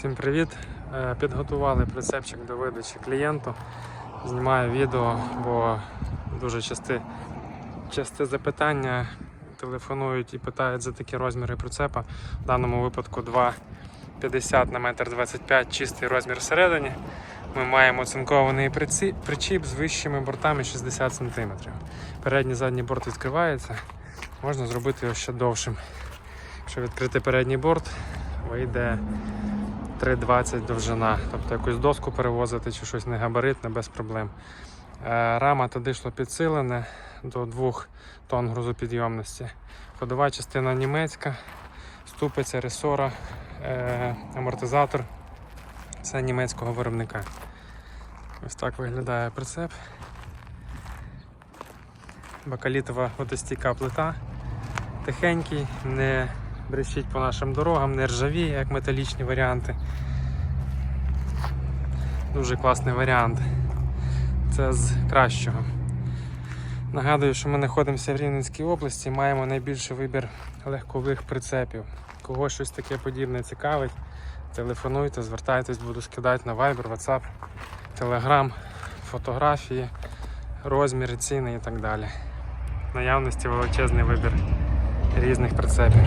Всім привіт! Е, Підготували прицепчик до видачі клієнту. Знімаю відео, бо дуже часті, часті запитання телефонують і питають за такі розміри прицепа. В даному випадку 2,50 на 1,25 м чистий розмір всередині. Ми маємо оцинкований причіп з вищими бортами 60 см. Передній задній борт відкривається, можна зробити його ще довшим. Якщо відкрити передній борт, вийде 3,20 довжина. Тобто якусь доску перевозити чи щось негабаритне без проблем. Е, Рама туди йшло підсилене до 2 тонн грузопідйомності. Ходова частина німецька, ступиця, ресора, е, амортизатор. Це німецького виробника. Ось так виглядає прицеп. Бакалітова водостійка плита. Тихенький, не брещить по нашим дорогам, не ржавіє, як металічні варіанти. Дуже класний варіант. Це з кращого. Нагадую, що ми знаходимося в Рівненській області, маємо найбільший вибір легкових прицепів. Кого щось таке подібне цікавить, телефонуйте, звертайтесь, буду скидати на Viber, WhatsApp, Telegram, фотографії, розміри, ціни і так далі. Наявності величезний вибір різних прицепів.